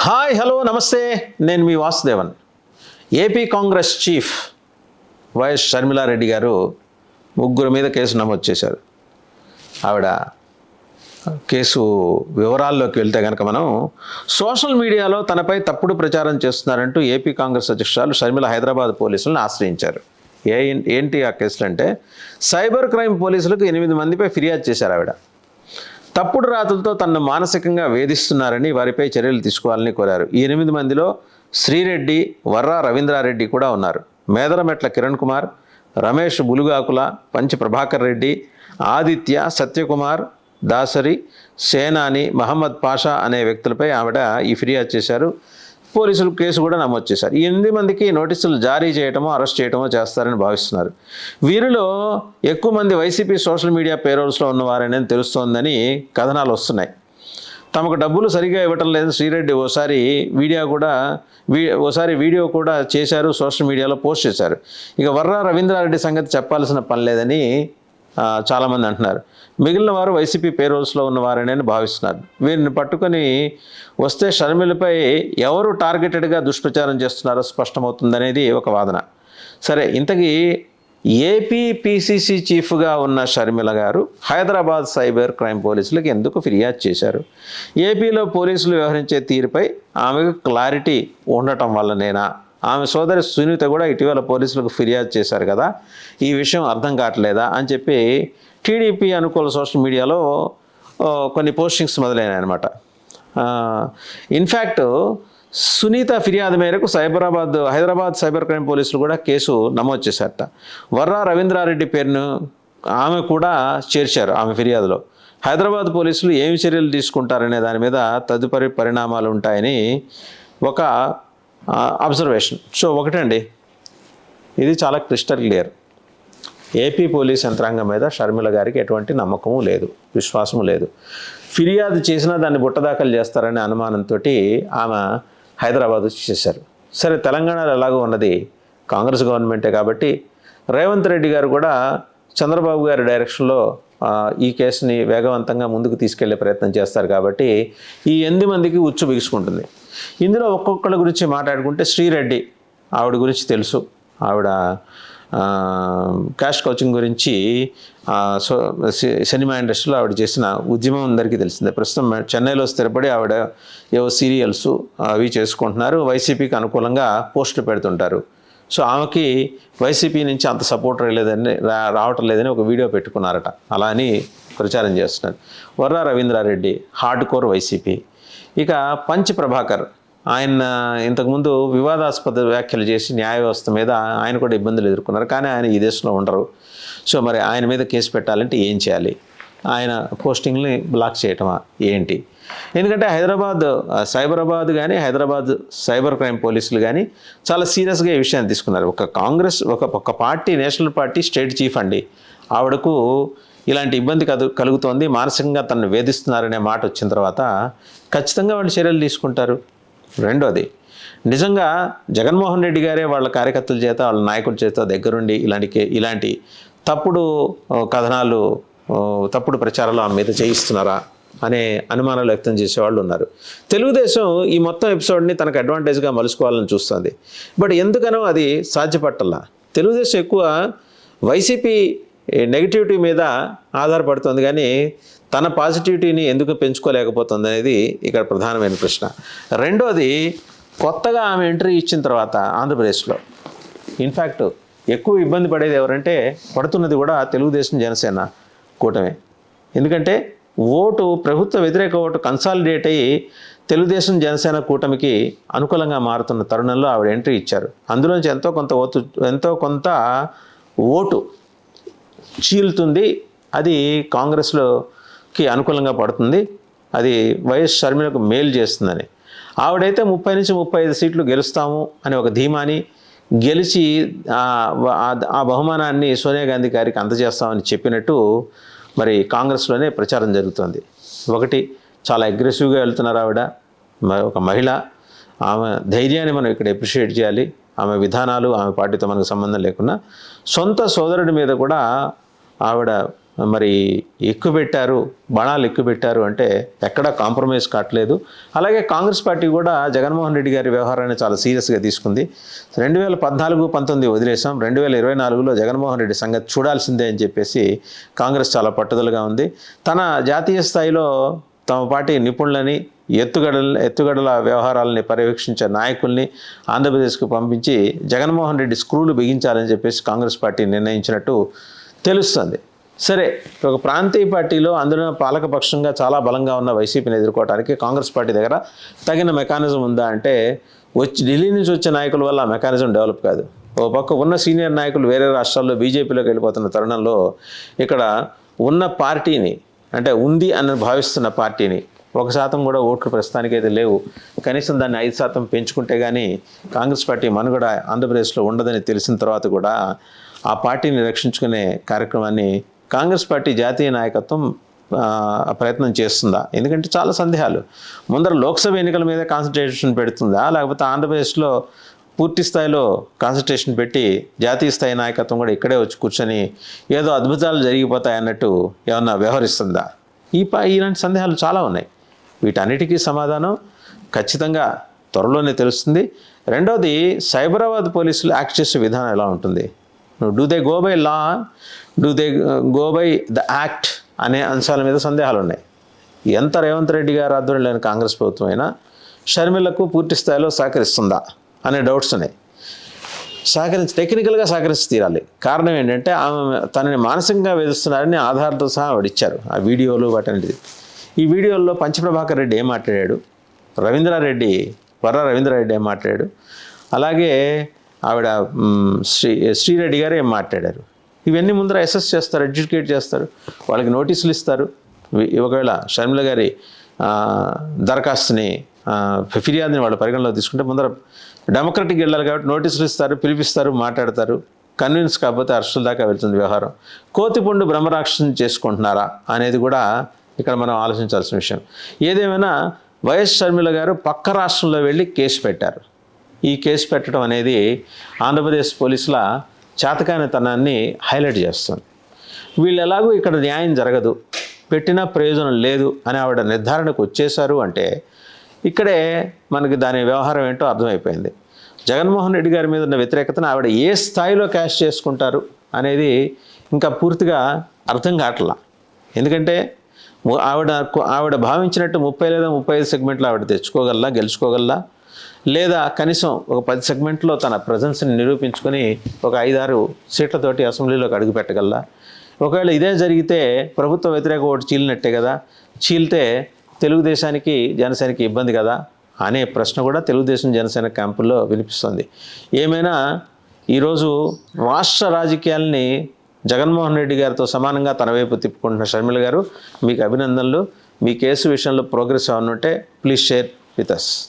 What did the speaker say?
Hi hello నమస్తే. నేను మీ Vasudevan. AP Congress chief YS Sharmila Reddy గారు ముగ్గురు మీద కేసు నమోదు చేశారు. ఆవిడ కేసు వివరాల్లోకి వెళ్తే కనుక మనం సోషల్ మీడియాలో తనపై తప్పుడు ప్రచారం చేస్తున్నారంటూ ఏపీ కాంగ్రెస్ అధ్యక్షురాలు షర్మిల హైదరాబాద్ పోలీసులను ఆశ్రయించారు. ఏ ఏంటి ఆ కేసులు అంటే సైబర్ క్రైమ్ పోలీసులకు ఎనిమిది మందిపై ఫిర్యాదు చేశారు ఆవిడ. తప్పుడు రాతలతో తనను మానసికంగా వేధిస్తున్నారని వారిపై చర్యలు తీసుకోవాలని కోరారు. ఈ ఎనిమిది మందిలో శ్రీరెడ్డి వర్రా రవీంద్రారెడ్డి కూడా ఉన్నారు. మేదరమెట్ల కిరణ్ కుమార్ రమేష్ బులుగాకుల పంచి ప్రభాకర్ రెడ్డి ఆదిత్య సత్యకుమార్ దాసరి సేనాని మహమ్మద్ పాషా అనే వ్యక్తులపై ఆవిడ ఈ ఫిర్యాదు చేశారు. పోలీసులు కేసు కూడా నమోదు చేశారు. ఎనిమిది మందికి నోటీసులు జారీ చేయటమో అరెస్ట్ చేయటమో చేస్తారని భావిస్తున్నారు. వీరిలో ఎక్కువ మంది వైసీపీ సోషల్ మీడియా పేరోల్స్లో ఉన్నవారని తెలుస్తోందని కథనాలు వస్తున్నాయి. తమకు డబ్బులు సరిగా ఇవ్వటం లేదు. శ్రీరెడ్డి ఓసారి వీడియో కూడా వీ ఓసారి వీడియో కూడా చేశారు సోషల్ మీడియాలో పోస్ట్ చేశారు. ఇక వర్రా రవీంద్రారెడ్డి సంగతి చెప్పాల్సిన పని లేదని చాలామంది అంటున్నారు. మిగిలిన వారు వైసీపీ పేరోల్స్లో ఉన్నవారని భావిస్తున్నారు వీరిని పట్టుకొని వస్తే షర్మిలపై ఎవరు టార్గెటెడ్గా దుష్ప్రచారం చేస్తున్నారో స్పష్టమవుతుందనేది ఒక వాదన. సరే ఇంతకీ ఏపీ పిసిసి చీఫ్గా ఉన్న షర్మిల గారు హైదరాబాద్ సైబర్ క్రైమ్ పోలీసులకు ఎందుకు ఫిర్యాదు చేశారు? ఏపీలో పోలీసులు వ్యవహరించే తీరుపై ఆమెకు క్లారిటీ ఉండటం వల్లనేనా? ఆమె సోదరి సునీత కూడా ఇటీవల పోలీసులకు ఫిర్యాదు చేశారు కదా. ఈ విషయం అర్థం కావట్లేదా అని చెప్పి టీడీపీ అనుకూల సోషల్ మీడియాలో కొన్ని పోస్టింగ్స్ మొదలైనాయి అనమాట ఇన్ఫ్యాక్ట్ సునీత ఫిర్యాదు మేరకు సైబరాబాద్ హైదరాబాద్ సైబర్ క్రైమ్ పోలీసులు కూడా కేసు నమోదు చేశారట. వర్రా రవీంద్రారెడ్డి పేరును ఆమె కూడా చేర్చారు ఆమె ఫిర్యాదులో. హైదరాబాద్ పోలీసులు ఏమి చర్యలు తీసుకుంటారనే దాని మీద తదుపరి పరిణామాలు ఉంటాయని ఒక అబ్జర్వేషన్ సో ఒకటండి. ఇది చాలా క్రిస్టల్ క్లియర్ ఏపీ పోలీస్ యంత్రాంగం మీద షర్మిల గారికి ఎటువంటి నమ్మకము లేదు విశ్వాసము లేదు. ఫిర్యాదు చేసినా దాన్ని బుట్టదాఖలు చేస్తారనే అనుమానంతో ఆమె హైదరాబాద్ వచ్చి చేశారు. సరే తెలంగాణలో ఎలాగో ఉన్నది? కాంగ్రెస్ గవర్నమెంటే కాబట్టి రేవంత్ రెడ్డి గారు కూడా చంద్రబాబు గారి డైరెక్షన్లో ఈ కేసుని వేగవంతంగా ముందుకు తీసుకెళ్ళే ప్రయత్నం చేస్తారు కాబట్టి ఈ ఎనిమిది మందికి ఉచ్చు బిగుసుకుంటుంది. ఇందులో ఒక్కొక్కళ్ళ గురించి మాట్లాడుకుంటే శ్రీరెడ్డి ఆవిడ గురించి తెలుసు. ఆవిడ క్యాష్ కోచింగ్ గురించి సో సి- సినిమా ఇండస్ట్రీలో ఆవిడ చేసిన ఉద్యమం అందరికీ తెలిసిందే. ప్రస్తుతం చెన్నైలో స్థిరపడి ఆవిడ ఏవో సీరియల్స్ అవి చేసుకుంటున్నారు. వైసీపీకి అనుకూలంగా పోస్టులు పెడుతుంటారు. సో ఆమెకి వైసీపీ నుంచి అంత సపోర్ట్ రాలేదని రా రావటం లేదని ఒక వీడియో పెట్టుకున్నారట. అలా అని ప్రచారం చేస్తున్నారు. Varra Ravindra Reddy hard core YCP. ఇక పంచ్ ప్రభాకర్ ఆయన ఇంతకుముందు వివాదాస్పద వ్యాఖ్యలు చేసి న్యాయ వ్యవస్థ మీద ఆయన కూడా ఇబ్బందులు ఎదుర్కొన్నారు. కానీ ఆయన ఈ దేశంలో ఉండరు. సో మరి ఆయన మీద కేసు పెట్టాలంటే ఏం చేయాలి? ఆయన పోస్టింగ్ని బ్లాక్ చేయటమా? ఏంటి? ఎందుకంటే హైదరాబాద్ సైబరాబాద్ కానీ హైదరాబాద్ సైబర్ క్రైమ్ పోలీసులు కానీ చాలా సీరియస్గా ఈ విషయాన్ని తీసుకున్నారు. ఒక కాంగ్రెస్ ఒక ఒక party national party state chief అండి. ఆవిడకు ఇలాంటి ఇబ్బంది కలు కలుగుతోంది. మానసికంగా తనను వేధిస్తున్నారనే మాట వచ్చిన తర్వాత ఖచ్చితంగా వాళ్ళు చర్యలు తీసుకుంటారు. రెండోది నిజంగా జగన్మోహన్ రెడ్డి గారే వాళ్ళ కార్యకర్తల చేత వాళ్ళ నాయకుల చేత దగ్గరుండి ఇలాంటి ఇలాంటి తప్పుడు కథనాలు తప్పుడు ప్రచారాలు ఆమె మీద చేయిస్తున్నారా అనే అనుమానాలు వ్యక్తం చేసేవాళ్ళు ఉన్నారు. తెలుగుదేశం ఈ మొత్తం ఎపిసోడ్ని తనకు అడ్వాంటేజ్గా మలుచుకోవాలని చూస్తుంది. బట్ ఎందుకనో అది సాధ్యపట్టల్లా తెలుగుదేశం ఎక్కువ వైసీపీ నెగిటివిటీ మీద ఆధారపడుతుంది కానీ తన పాజిటివిటీని ఎందుకు పెంచుకోలేకపోతుంది అనేది ఇక్కడ ప్రధానమైన ప్రశ్న. రెండోది కొత్తగా ఆమె ఎంట్రీ ఇచ్చిన తర్వాత ఆంధ్రప్రదేశ్లో ఇన్ఫ్యాక్ట్ ఎక్కువ ఇబ్బంది పడేది ఎవరంటే పడుతున్నది కూడా తెలుగుదేశం జనసేన. కూటమే. ఎందుకంటే ఓటు ప్రభుత్వ వ్యతిరేక ఓటు కన్సాలిడేట్ అయ్యి తెలుగుదేశం జనసేన కూటమికి అనుకూలంగా మారుతున్న తరుణంలో ఆవిడ ఎంట్రీ ఇచ్చారు. అందులోంచి ఎంతో కొంత ఓటు ఎంతో కొంత ఓటు చీలుతుంది. అది కాంగ్రెస్లోకి అనుకూలంగా పడుతుంది. అది వైఎస్ షర్మిలకు మేలు చేస్తుందని. ఆవిడైతే ముప్పై నుంచి ముప్పై ఐదు సీట్లు గెలుస్తాము అని ఒక ధీమాని గెలిచి ఆ ఆ బహుమానాన్ని సోనియా గాంధీ గారికి అందజేస్తామని చెప్పినట్టు మరి కాంగ్రెస్లోనే ప్రచారం జరుగుతుంది. ఒకటి చాలా అగ్రెసివ్గా వెళ్తున్నారు ఆవిడ. ఒక మహిళ. ఆమె ధైర్యాన్ని మనం ఇక్కడ అప్రిషియేట్ చేయాలి. ఆమె విధానాలు ఆమె పార్టీతో మనకు సంబంధం లేకుండా సొంత సోదరుడి మీద కూడా ఆవిడ మరి ఎక్కువ పెట్టారు బాణాలు ఎక్కువ పెట్టారు అంటే ఎక్కడా కాంప్రమైజ్ కావట్లేదు. అలాగే కాంగ్రెస్ పార్టీ కూడా జగన్మోహన్ రెడ్డి గారి వ్యవహారాన్ని చాలా సీరియస్గా తీసుకుంది. రెండు వేల పద్నాలుగు పంతొమ్మిది వదిలేసాం రెండు వేల ఇరవై నాలుగులో జగన్మోహన్ రెడ్డి సంగతి చూడాల్సిందే అని చెప్పేసి కాంగ్రెస్ చాలా పట్టుదలగా ఉంది. తన జాతీయ స్థాయిలో తమ పార్టీ నిపుణులని ఎత్తుగడల ఎత్తుగడల వ్యవహారాలని పర్యవేక్షించే నాయకుల్ని ఆంధ్రప్రదేశ్కు పంపించి జగన్మోహన్ రెడ్డి స్క్రూలు బిగించాలని చెప్పేసి కాంగ్రెస్ పార్టీ నిర్ణయించినట్టు తెలుస్తుంది. సరే ఒక ప్రాంతీయ పార్టీలో అందులో పాలకపక్షంగా చాలా బలంగా ఉన్న వైసీపీని ఎదుర్కోవడానికి కాంగ్రెస్ పార్టీ దగ్గర తగిన మెకానిజం ఉందా అంటే వచ్చి ఢిల్లీ నుంచి వచ్చే నాయకుల వల్ల ఆ మెకానిజం డెవలప్ కాదు. ఓ పక్క ఉన్న సీనియర్ నాయకులు వేరే రాష్ట్రాల్లో బీజేపీలోకి వెళ్ళిపోతున్న తరుణంలో ఇక్కడ ఉన్న పార్టీని అంటే ఉంది అని భావిస్తున్న పార్టీని ఒక శాతం కూడా ఓట్లు ప్రస్తుతానికి అయితే లేవు. కనీసం దాన్ని ఐదు శాతం పెంచుకుంటే కానీ కాంగ్రెస్ పార్టీ మనుగడ ఆంధ్రప్రదేశ్లో ఉండదని తెలిసిన తర్వాత కూడా ఆ పార్టీని రక్షించుకునే కార్యక్రమాన్ని కాంగ్రెస్ పార్టీ జాతీయ నాయకత్వం ప్రయత్నం చేస్తుందా? ఎందుకంటే చాలా సందేహాలు. ముందర లోక్సభ ఎన్నికల మీద కాన్సన్ట్రేషన్ పెడుతుందా? లేకపోతే ఆంధ్రప్రదేశ్లో పూర్తి స్థాయిలో కాన్సన్ట్రేషన్ పెట్టి జాతీయ స్థాయి నాయకత్వం కూడా ఇక్కడే వచ్చి కూర్చొని ఏదో అద్భుతాలు జరిగిపోతాయి అన్నట్టు ఏమన్నా వ్యవహరిస్తుందా? ఈ పా ఇలాంటి సందేహాలు చాలా ఉన్నాయి. వీటన్నిటికీ సమాధానం ఖచ్చితంగా త్వరలోనే తెలుస్తుంది. రెండవది సైబరాబాద్ పోలీసులు యాక్ట్ చేసే విధానం ఎలా ఉంటుంది? Do they go by law do they go by the act అనే అంశాల మీద సందేహాలు ఉన్నాయి ఎంత రేవంత్ రెడ్డి గారు ఆధ్వర్యంలోని కాంగ్రెస్ ప్రభుత్వం అయినా షర్మిలకు పూర్తి స్థాయిలో సహకరిస్తుందా అనే డౌట్స్ ఉన్నాయి. సహకరించి టెక్నికల్గా సహకరించి తీరాలి. కారణం ఏంటంటే ఆమె తనని మానసికంగా వేధిస్తున్నారని ఆధారంతో సహా ఆవిడ ఆ వీడియోలు వాటన్నిటి ఈ వీడియోల్లో పంచప్రభాకర్ రెడ్డి ఏం మాట్లాడాడు? రవీంద్రారెడ్డి వర్ర రవీంద్రారెడ్డి ఏం మాట్లాడాడు? అలాగే ఆవిడ శ్రీ శ్రీరెడ్డి గారు ఏం మాట్లాడారు. ఇవన్నీ ముందర అసెస్ చేస్తారు ఎడ్యుకేట్ చేస్తారు వాళ్ళకి నోటీసులు ఇస్తారు. ఒకవేళ షర్మిల గారి దరఖాస్తుని ఫిర్యాదుని వాళ్ళు పరిగణలో తీసుకుంటే ముందర డెమోక్రటిక్ వెళ్ళాలి కాబట్టి నోటీసులు ఇస్తారు పిలిపిస్తారు మాట్లాడతారు. కన్విన్స్ కాకపోతే అరెస్టుల దాకా వెళ్తుంది వ్యవహారం. కోతిపండు బ్రహ్మరాక్షసం చేసుకుంటున్నారా అనేది కూడా ఇక్కడ మనం ఆలోచించాల్సిన విషయం. ఏదేమైనా వైఎస్ షర్మిల గారు పక్క రాష్ట్రంలో వెళ్ళి కేసు పెట్టారు. ఈ కేసు పెట్టడం అనేది ఆంధ్రప్రదేశ్ పోలీసుల చేతకానితనాన్ని హైలైట్ చేస్తుంది. వీళ్ళు ఎలాగో ఇక్కడ న్యాయం జరగదు పెట్టినా ప్రయోజనం లేదు అని ఆవిడ నిర్ధారణకు వచ్చేశారు అంటే ఇక్కడే మనకి దాని వ్యవహారం ఏంటో అర్థమైపోయింది. జగన్మోహన్ రెడ్డి గారి మీద ఉన్న వ్యతిరేకతను ఆవిడ ఏ స్థాయిలో క్యాష్ చేసుకుంటారు అనేది ఇంకా పూర్తిగా అర్థం కావట్లా. ఎందుకంటే ఆవిడ ఆవిడ భావించినట్టు ముప్పై లేదా ముప్పై ఐదు సెగ్మెంట్లు ఆవిడ తెచ్చుకోగలలా గెలుచుకోగలలా లేదా కనీసం ఒక పది సెగ్మెంట్లో తన ప్రజెన్స్ని నిరూపించుకొని ఒక ఐదారు సీట్లతోటి అసెంబ్లీలోకి అడుగుపెట్టగల ఒకవేళ ఇదే జరిగితే ప్రభుత్వ వ్యతిరేక ఓటు చీలినట్టే కదా? చీలితే తెలుగుదేశానికి జనసేనకి ఇబ్బంది కదా? అనే ప్రశ్న కూడా తెలుగుదేశం జనసేన క్యాంపుల్లో వినిపిస్తుంది. ఏమైనా ఈరోజు రాష్ట్ర రాజకీయాల్ని జగన్మోహన్ రెడ్డి గారితో సమానంగా తన వైపు తిప్పుకుంటున్న షర్మిల గారు మీకు అభినందనలు. మీ కేసు విషయంలో ప్రోగ్రెస్ ఏమన్నా ఉంటే ప్లీజ్ షేర్ విత్ అస్